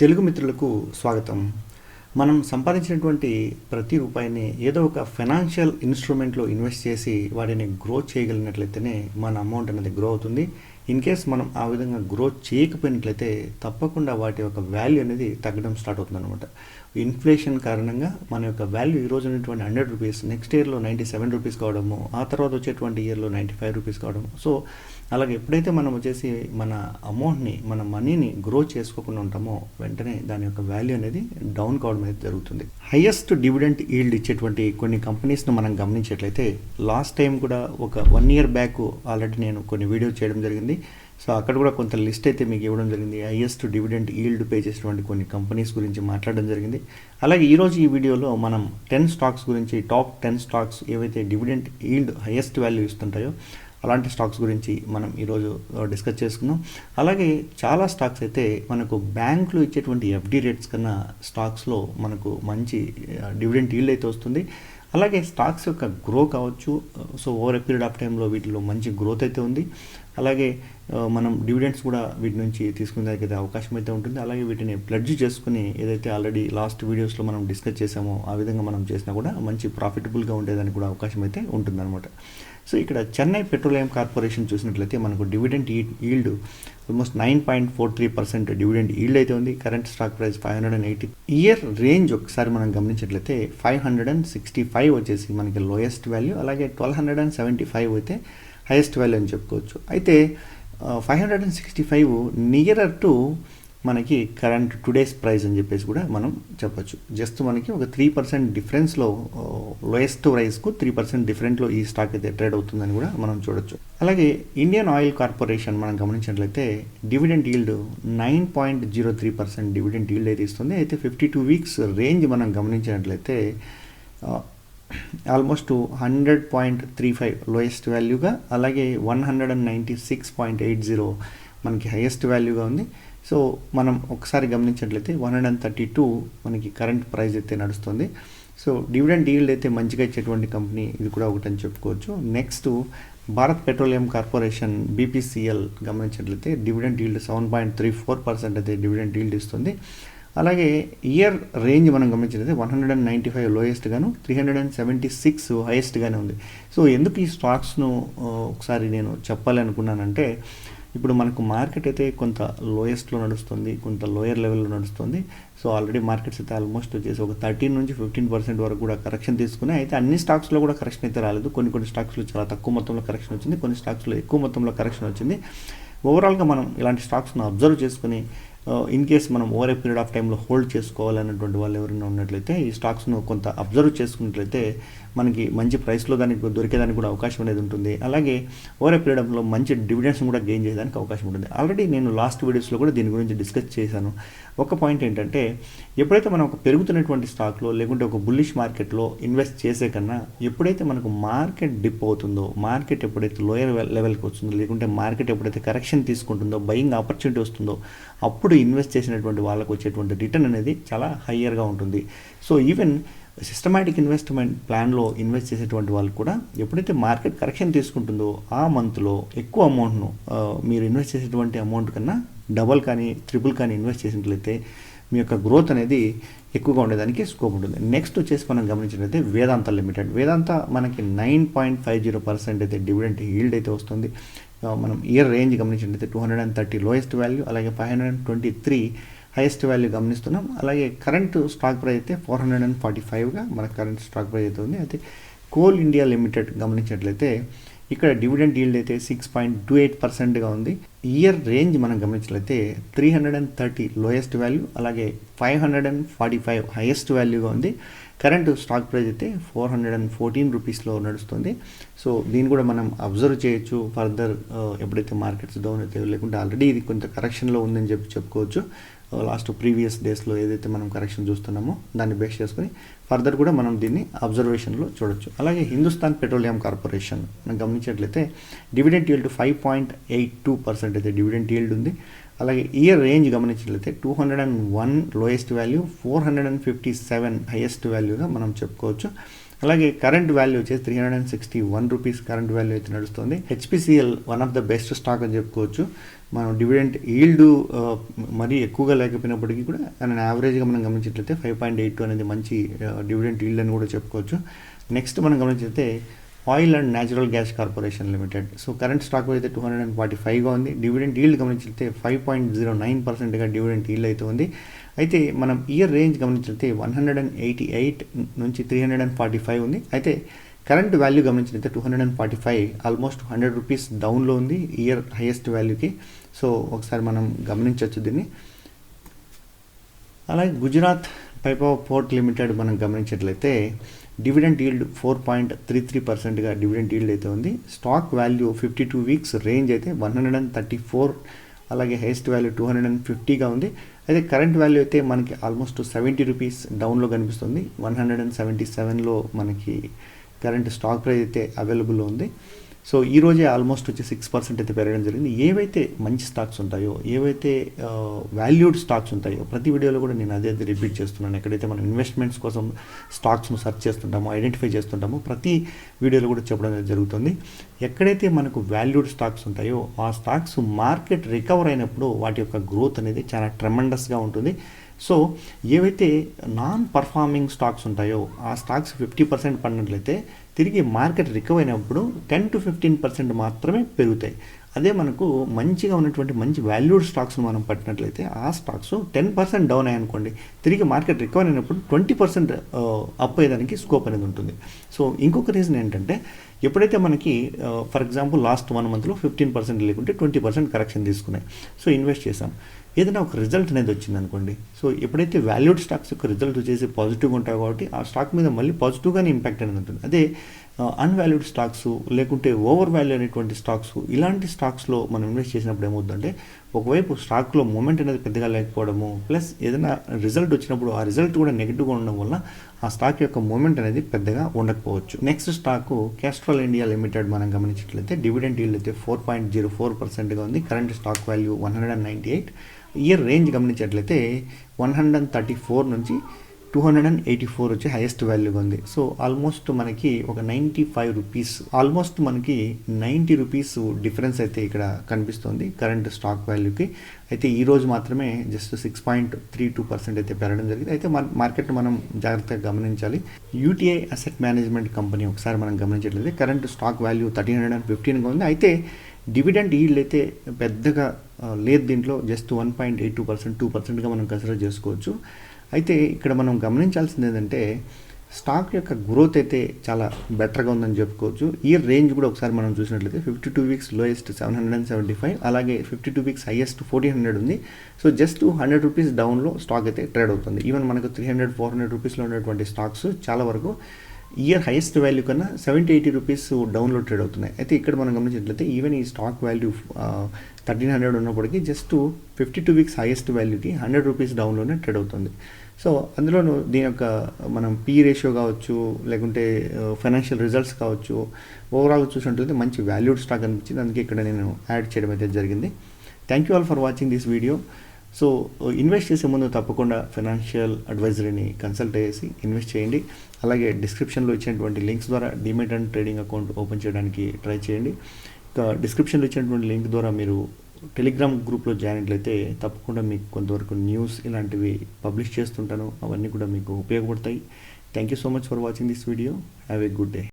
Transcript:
తెలుగు మిత్రులకు స్వాగతం. మనం సంపాదించినటువంటి ప్రతి రూపాయిని ఏదో ఒక ఫైనాన్షియల్ ఇన్స్ట్రుమెంట్లో ఇన్వెస్ట్ చేసి వాటిని గ్రో చేయగలిగినట్లయితేనే మన అమౌంట్ అనేది గ్రో అవుతుంది. ఇన్ కేస్ మనం ఆ విధంగా గ్రో చేయకపోయినట్లయితే తప్పకుండా వాటి యొక్క వాల్యూ అనేది తగ్గడం స్టార్ట్ అవుతుంది అనమాట ఇన్ఫ్లేషన్ కారణంగా మన యొక్క వాల్యూ ఈ రోజు ఉన్నటువంటి హండ్రెడ్ రూపీస్ నెక్స్ట్ ఇయర్లో నైంటీ సెవెన్ రూపీస్ కావడము ఆ తర్వాత వచ్చేటువంటి ఇయర్లో నైంటీ ఫైవ్ రూపీస్ కావడము. సో అలాగే ఎప్పుడైతే మనం వచ్చేసి మన అమౌంట్ని మన మనీని గ్రో చేసుకోకుండా ఉంటామో వెంటనే దాని యొక్క వాల్యూ అనేది డౌన్ కావడం అనేది జరుగుతుంది. హైయెస్ట్ డివిడెంట్ ఈల్డ్ ఇచ్చేటువంటి కొన్ని కంపెనీస్ను మనం గమనించేట్లయితే లాస్ట్ టైం కూడా ఒక వన్ ఇయర్ బ్యాక్ ఆల్రెడీ నేను కొన్ని వీడియోస్ చేయడం జరిగింది. సో అక్కడ కూడా కొంత లిస్ట్ అయితే మీకు ఇవ్వడం జరిగింది. హైయెస్ట్ డివిడెంట్ ఈల్డ్ పే చేసినటువంటి కొన్ని కంపెనీస్ గురించి మాట్లాడడం జరిగింది. అలాగే ఈరోజు ఈ వీడియోలో మనం టెన్ స్టాక్స్ గురించి టాప్ టెన్ స్టాక్స్ ఏవైతే డివిడెంట్ ఈల్డ్ హైయెస్ట్ వాల్యూ ఇస్తుంటాయో అలాంటి స్టాక్స్ గురించి మనం ఈరోజు డిస్కస్ చేసుకుందాం. అలాగే చాలా స్టాక్స్ అయితే మనకు బ్యాంకులు ఇచ్చేటువంటి ఎఫ్డి రేట్స్ కన్నా స్టాక్స్లో మనకు మంచి డివిడెంట్ ఈల్డ్ అయితే వస్తుంది. అలాగే స్టాక్స్ యొక్క గ్రో కావచ్చు so over a period of టైంలో వీటిలో మంచి గ్రోత్ అయితే ఉంది. అలాగే మనం డివిడెండ్స్ కూడా వీటి నుంచి తీసుకునేదానికి అయితే అవకాశం అయితే ఉంటుంది. అలాగే వీటిని ప్లడ్జ్ చేసుకుని ఏదైతే ఆల్రెడీ లాస్ట్ వీడియోస్లో మనం డిస్కస్ చేసామో ఆ విధంగా మనం చేసినా కూడా మంచి ప్రాఫిటబుల్గా ఉండేదానికి కూడా అవకాశం అయితే ఉంటుందన్నమాట. సో ఇక్కడ చెన్నై పెట్రోలియం కార్పొరేషన్ చూసినట్లయితే మనకు dividend yield almost nine point four three percent dividend yield అయితే ఉంది. Current stock price five hundred and eighty year range ఒకసారి మనం గమనించినట్లయితే five hundred and sixty five వచ్చేసి మనకి లోయెస్ట్ వాల్యూ అలాగే twelve hundred and seventy five అయితే highest value అని చెప్పుకోవచ్చు. అయితే five hundred and sixty five nearer to మనకి కరెంట్ టుడేస్ ప్రైస్ అని చెప్పేసి కూడా మనం చెప్పొచ్చు. జస్ట్ మనకి ఒక త్రీ పర్సెంట్ డిఫరెన్స్లో లోయెస్ట్ ప్రైస్కు త్రీ పర్సెంట్ డిఫరెంట్లో ఈ స్టాక్ అయితే ట్రేడ్ అవుతుందని కూడా మనం చూడొచ్చు. అలాగే ఇండియన్ ఆయిల్ కార్పొరేషన్ మనం గమనించినట్లయితే dividend yield nine point zero three percent dividend yield అయితే ఇస్తుంది. అయితే ఫిఫ్టీ టూ వీక్స్ రేంజ్ మనం గమనించినట్లయితే almost hundred point three five lowest వాల్యూగా అలాగే one hundred and ninety six point eight zero మనకి హైయెస్ట్ వాల్యూగా ఉంది. సో మనం ఒకసారి గమనించినట్లయితే one hundred and thirty two మనకి కరెంట్ ప్రైస్ అయితే నడుస్తుంది. సో డివిడెండ్ ఈల్డ్ అయితే మంచిగా ఇచ్చేటువంటి కంపెనీ ఇది కూడా ఒకటని చెప్పుకోవచ్చు. Next Bharat petroleum corporation BPCL గమనించినట్లయితే dividend yield seven point three four percent అయితే డివిడెండ్ ఈల్డ్ ఇస్తుంది. అలాగే ఇయర్ రేంజ్ మనం గమనించినది one hundred and ninety five lowest గాను three hundred and seventy six హైయెస్ట్గానే ఉంది. సో ఎందుకు ఈ స్టాక్స్ను ఒకసారి నేను చెప్పాలి అనుకున్నానంటే ఇప్పుడు మనకు మార్కెట్ అయితే కొంత లోయెస్ట్లో నడుస్తుంది కొంత లోయర్ లెవెల్లో నడుస్తుంది. సో ఆల్రెడీ మార్కెట్స్ అయితే ఆల్మోస్ట్ వచ్చేసి ఒక థర్టీన్ నుంచి ఫిఫ్టీన్ పర్సెంట్ వరకు కూడా కరెక్షన్ తీసుకున్నాయి అయితే అన్ని స్టాక్స్లో కూడా కరెక్షన్ అయితే రాలేదు. కొన్ని కొన్ని స్టాక్స్లో చాలా తక్కువ మొత్తంలో కరెక్షన్ వచ్చింది కొన్ని స్టాక్స్లో ఎక్కువ మొత్తంలో కరెక్షన్ వచ్చింది. ఓవరాల్గా మనం ఇలాంటి స్టాక్స్ను అబ్జర్వ్ చేసుకుని Uh, ఇన్ కేస్ మనం ఓవర్ ఏ పీరియడ్ ఆఫ్ టైంలో హోల్డ్ చేసుకోవాలన్నటువంటి వాళ్ళు ఎవరైనా ఉన్నట్లయితే ఈ స్టాక్స్ను కొంత అబ్జర్వ్ చేసుకున్నట్లయితే మనకి మంచి ప్రైస్లో దానికి దొరికేదానికి కూడా అవకాశం అనేది ఉంటుంది. అలాగే ఓవర్ ఏ పీరియడ్ ఆఫ్లో మంచి డివిడెండ్స్ కూడా గెయిన్ చేయడానికి అవకాశం ఉంటుంది. ఆల్రెడీ నేను లాస్ట్ వీడియోస్లో కూడా దీని గురించి డిస్కస్ చేశాను. ఒక పాయింట్ ఏంటంటే ఎప్పుడైతే మనం ఒక పెరుగుతున్నటువంటి స్టాక్లో లేకుంటే ఒక బుల్లిష్ మార్కెట్లో ఇన్వెస్ట్ చేసే కన్నా ఎప్పుడైతే మనకు మార్కెట్ డిప్ అవుతుందో మార్కెట్ ఎప్పుడైతే లోయర్ లెవెల్కి వస్తుందో లేకుంటే మార్కెట్ ఎప్పుడైతే కరెక్షన్ తీసుకుంటుందో బయింగ్ ఆపర్చునిటీ వస్తుందో అప్పుడు ఇన్వెస్ట్ చేసినటువంటి వాళ్ళకు వచ్చేటువంటి రిటర్న్ అనేది చాలా హయ్యర్గా ఉంటుంది. సో ఈవెన్ సిస్టమాటిక్ ఇన్వెస్ట్మెంట్ ప్లాన్లో ఇన్వెస్ట్ చేసేటువంటి వాళ్ళు కూడా ఎప్పుడైతే మార్కెట్ కరెక్షన్ తీసుకుంటుందో ఆ మంత్లో ఎక్కువ అమౌంట్ను మీరు ఇన్వెస్ట్ చేసేటువంటి అమౌంట్ కన్నా డబల్ కానీ ట్రిపుల్ కానీ ఇన్వెస్ట్ చేసినట్లయితే మీ యొక్క గ్రోత్ అనేది ఎక్కువగా ఉండేదానికి స్కోప్ ఉంటుంది. నెక్స్ట్ వచ్చేసి మనం గమనించినట్లయితే వేదాంత లిమిటెడ్ వేదాంత మనకి nine point five zero percent అయితే డివిడెంట్ హీల్డ్ అయితే వస్తుంది. మనం ఇయర్ రేంజ్ గమనించినట్లయితే two hundred and thirty lowest value అలాగే five hundred and twenty three highest value గమనిస్తున్నాం. అలాగే కరెంట్ స్టాక్ ప్రైస్ అయితే ఫోర్ హండ్రెడ్ అండ్ ఫార్టీ ఫైవ్గా మన కరెంట్ స్టాక్ ప్రైస్ అయితే ఉంది. అయితే కోల్ ఇండియా లిమిటెడ్ గమనించినట్లయితే ఇక్కడ డివిడెండ్ ఈల్డ్ అయితే సిక్స్ పాయింట్ టూ ఎయిట్ పర్సెంట్గా ఉంది. ఇయర్ రేంజ్ మనం గమనించినట్లయితే three hundred and thirty lowest value అలాగే five hundred and forty five highest వాల్యూగా ఉంది. కరెంట్ స్టాక్ ప్రైస్ అయితే ఫోర్ హండ్రెడ్ అండ్ ఫోర్టీన్ రూపీస్లో నడుస్తుంది. సో దీన్ని కూడా మనం అబ్జర్వ్ చేయొచ్చు ఫర్దర్ ఎప్పుడైతే మార్కెట్స్ డౌన్ అయితే లేకుంటే ఆల్రెడీ ఇది కొంత కరెక్షన్లో ఉందని చెప్పి చెప్పుకోవచ్చు. లాస్ట్ ప్రీవియస్ డేస్లో ఏదైతే మనం కరెక్షన్ చూస్తున్నామో దాన్ని బేస్ చేసుకుని ఫర్దర్ కూడా మనం దీన్ని అబ్జర్వేషన్లో చూడొచ్చు. అలాగే హిందుస్థాన్ పెట్రోలియం కార్పొరేషన్ మనం గమనించినట్లయితే dividend to five point eight two percent అయితే డివిడెంట్ ఈల్డ్ ఉంది. అలాగే ఇయర్ రేంజ్ గమనించినట్లయితే two hundred and one lowest value four hundred and fifty seven highest వాల్యూగా మనం చెప్పుకోవచ్చు. అలాగే కరెంట్ వాల్యూ వచ్చేసి three hundred and sixty one rupees current value అయితే నడుస్తుంది. HPCL one of the best stock అని చెప్పుకోవచ్చు. మనం డివిడెంట్ ఈల్డ్ మరీ ఎక్కువగా లేకపోయినప్పటికీ కూడా దాని యావరేజ్గా మనం గమనించినట్లయితే ఫైవ్ పాయింట్ ఎయిట్ టూ అనేది మంచి డివిడెంట్ ఈల్డ్ అని కూడా చెప్పుకోవచ్చు. నెక్స్ట్ మనం గమనించితే oil and natural gas corporation limited. So current stock అయితే టూ హండ్రెడ్ అండ్ ఫార్టీ ఫైవ్గా ఉంది డివిడెంట్ ఈల్డ్ గమనించితే five point zero oh nine పర్సెంట్గా డివిడెంట్ ఈల్డ్ అయితే ఉంది. అయితే మనం year range గమనించితే one hundred and eighty eight నుంచి three hundred and forty five ఉంది. అయితే current value గమనించినైతే two hundred and forty five almost hundred rupees డౌన్లో ఉంది ఇయర్ హైయెస్ట్ వాల్యూకి. సో ఒకసారి మనం గమనించవచ్చు దీన్ని. అలాగే గుజరాత్ పైపవర్ పోర్ట్ లిమిటెడ్ మనం గమనించినట్లయితే dividend yield four point three three పర్సెంట్గా డివిడెంట్ ఈల్డ్ అయితే ఉంది. Stock value fifty two weeks range అయితే one hundred and thirty four అలాగే highest value two hundred and ఫిఫ్టీగా ఉంది. అయితే కరెంట్ వాల్యూ అయితే మనకి ఆల్మోస్ట్ సెవెంటీ రూపీస్ డౌన్లో కనిపిస్తుంది. వన్ హండ్రెడ్ అండ్ సెవెంటీ సెవెన్లో మనకి కరెంట్ స్టాక్ ప్రైస్ అయితే అవైలబుల్లో ఉంది. సో ఈ రోజే ఆల్మోస్ట్ వచ్చి సిక్స్ పర్సెంట్ అయితే పెరగడం జరిగింది. ఏవైతే మంచి స్టాక్స్ ఉంటాయో ఏవైతే వాల్యూడ్ స్టాక్స్ ఉంటాయో ప్రతి వీడియోలో కూడా నేను అదే అదే రిపీట్ చేస్తున్నాను. ఎక్కడైతే మనం ఇన్వెస్ట్మెంట్స్ కోసం స్టాక్స్ను సెర్చ్ చేస్తుంటామో ఐడెంటిఫై చేస్తుంటామో ప్రతి వీడియోలో కూడా చెప్పడం అనేది జరుగుతుంది. ఎక్కడైతే మనకు వాల్యూడ్ స్టాక్స్ ఉంటాయో ఆ స్టాక్స్ మార్కెట్ రికవర్ అయినప్పుడు వాటి యొక్క గ్రోత్ అనేది చాలా ట్రెమండస్గా ఉంటుంది. సో ఏవైతే నాన్ పర్ఫార్మింగ్ స్టాక్స్ ఉంటాయో ఆ స్టాక్స్ ఫిఫ్టీ పర్సెంట్ పడినట్లయితే తిరిగి మార్కెట్ రికవర్ అయినప్పుడు టెన్ టు ఫిఫ్టీన్ పర్సెంట్ మాత్రమే పెరుగుతాయి. అదే మనకు మంచిగా ఉన్నటువంటి మంచి వాల్యూడ్ స్టాక్స్ను మనం పట్టినట్లయితే ఆ స్టాక్స్ టెన్ పర్సెంట్ డౌన్ అయ్యనుకోండి తిరిగి మార్కెట్ రికవర్ అయినప్పుడు ట్వంటీ పర్సెంట్ అప్ అయ్యేదానికి స్కోప్ అనేది ఉంటుంది. సో ఇంకొక రీజన్ ఏంటంటే ఎప్పుడైతే మనకి ఫర్ ఎగ్జాంపుల్ లాస్ట్ వన్ మంత్లో ఫిఫ్టీన్ పర్సెంట్ లేకుంటే ట్వంటీ పర్సెంట్ కరెక్షన్ తీసుకున్నాయి. సో ఇన్వెస్ట్ చేసాం ఏదైనా ఒక రిజల్ట్ అనేది వచ్చింది అనుకోండి సో ఎప్పుడైతే వాల్యూడ్ స్టాక్స్ యొక్క రిజల్ట్ వచ్చేసి పాజిటివ్గా ఉంటాయి కాబట్టి ఆ స్టాక్ మీద మళ్ళీ పాజిటివ్గానే ఇంపాక్ట్ అనేది ఉంటుంది. అదే అన్వాల్యూడ్ స్టాక్స్ లేకుంటే ఓవర్ వాల్యూ అనేటువంటి స్టాక్స్ ఇలాంటి స్టాక్స్లో మనం ఇన్వెస్ట్ చేసినప్పుడు ఏమవుతుందంటే ఒకవైపు స్టాక్లో మూమెంట్ అనేది పెద్దగా లేకపోవడము ప్లస్ ఏదైనా రిజల్ట్ వచ్చినప్పుడు ఆ రిజల్ట్ కూడా నెగిటివ్గా ఉండడం వల్ల ఆ స్టాక్ యొక్క మూమెంట్ అనేది పెద్దగా ఉండకపోవచ్చు. Next stock Castrol India limited మనం గమనించినట్లయితే డివిడెంట్ ఈల్డ్ అయితే ఫోర్ పాయింట్ జీరో ఫోర్ పర్సెంట్గా ఉంది. Current stock value one hundred and ninety eight year range గమనించినట్లయితే one hundred and thirty four నుంచి two hundred and eighty four వచ్చి highest వాల్యూగా ఉంది. సో ఆల్మోస్ట్ మనకి ఒక నైంటీ ఫైవ్ రూపీస్ ఆల్మోస్ట్ మనకి నైంటీ రూపీస్ డిఫరెన్స్ అయితే ఇక్కడ కనిపిస్తుంది కరెంట్ స్టాక్ వాల్యూకి అయితే ఈ రోజు మాత్రమే just six point three two percent అయితే పెరగడం జరిగింది. అయితే మన మార్కెట్ మనం జాగ్రత్తగా గమనించాలి. యూటీఐ అసెట్ మేనేజ్మెంట్ కంపెనీ ఒకసారి మనం గమనించట్లయితే current stock value thirteen hundred and ఫిఫ్టీన్గా ఉంది. అయితే డివిడెంట్ ఈల్డ్ అయితే పెద్దగా లేదు దీంట్లో just one point eight two percent two పర్సెంట్గా మనం కన్సిడర్ చేసుకోవచ్చు. అయితే ఇక్కడ మనం గమనించాల్సింది ఏంటంటే స్టాక్ యొక్క గ్రోత్ అయితే చాలా బెటర్గా ఉందని చెప్పుకోవచ్చు. ఈ రేంజ్ కూడా ఒకసారి మనం చూసినట్లయితే fifty two weeks lowest seven hundred and seventy five అలాగే fifty two weeks highest fourteen hundred ఉంది సో జస్ట్ హండ్రెడ్ రూపీస్ డౌన్లో స్టాక్ అయితే ట్రేడ్ అవుతుంది. ఈవెన్ మనకు త్రీ హండ్రెడ్ ఫోర్ హండ్రెడ్ రూపీస్లో ఉన్నటువంటి స్టాక్స్ చాలా వరకు ఇయర్ హైయెస్ట్ వాల్యూ కన్నా సెవెంటీ ఎయిటీ రూపీస్ డౌన్లో ట్రేడ్ అవుతున్నాయి. అయితే ఇక్కడ మనం గమనించినట్లయితే ఈవెన్ ఈ స్టాక్ వాల్యూ థర్టీన్ హండ్రెడ్ ఉన్నప్పటికీ just fifty two weeks highest వాల్యూకి hundred rupees డౌన్లోనే trade అవుతుంది. సో అందులోనూ దీని యొక్క మనం పీ రేషియో కావచ్చు లేకుంటే ఫైనాన్షియల్ రిజల్ట్స్ కావచ్చు ఓవరాల్ చూసినట్లయితే మంచి వాల్యూడ్ స్టాక్ అనిపించింది. అందుకే ఇక్కడ నేను యాడ్ చేయడం అయితే జరిగింది. Thank you all for watching this video. So invest uh, చేసే ముందు తప్పకుండా ఫైనాన్షియల్ అడ్వైజరీని కన్సల్ట్ చేసి ఇన్వెస్ట్ చేయండి. అలాగే డిస్క్రిప్షన్లో ఇచ్చినటువంటి లింక్స్ ద్వారా demat and trading account open చేయడానికి ట్రై చేయండి. ఇంకా డిస్క్రిప్షన్లో ఇచ్చినటువంటి లింక్ ద్వారా మీరు టెలిగ్రామ్ గ్రూప్లో జాయిన్ అయినట్లయితే తప్పకుండా మీకు కొంతవరకు న్యూస్ ఇలాంటివి పబ్లిష్ చేస్తుంటాను. అవన్నీ కూడా మీకు ఉపయోగపడతాయి. Thank you so much for watching this video have a good day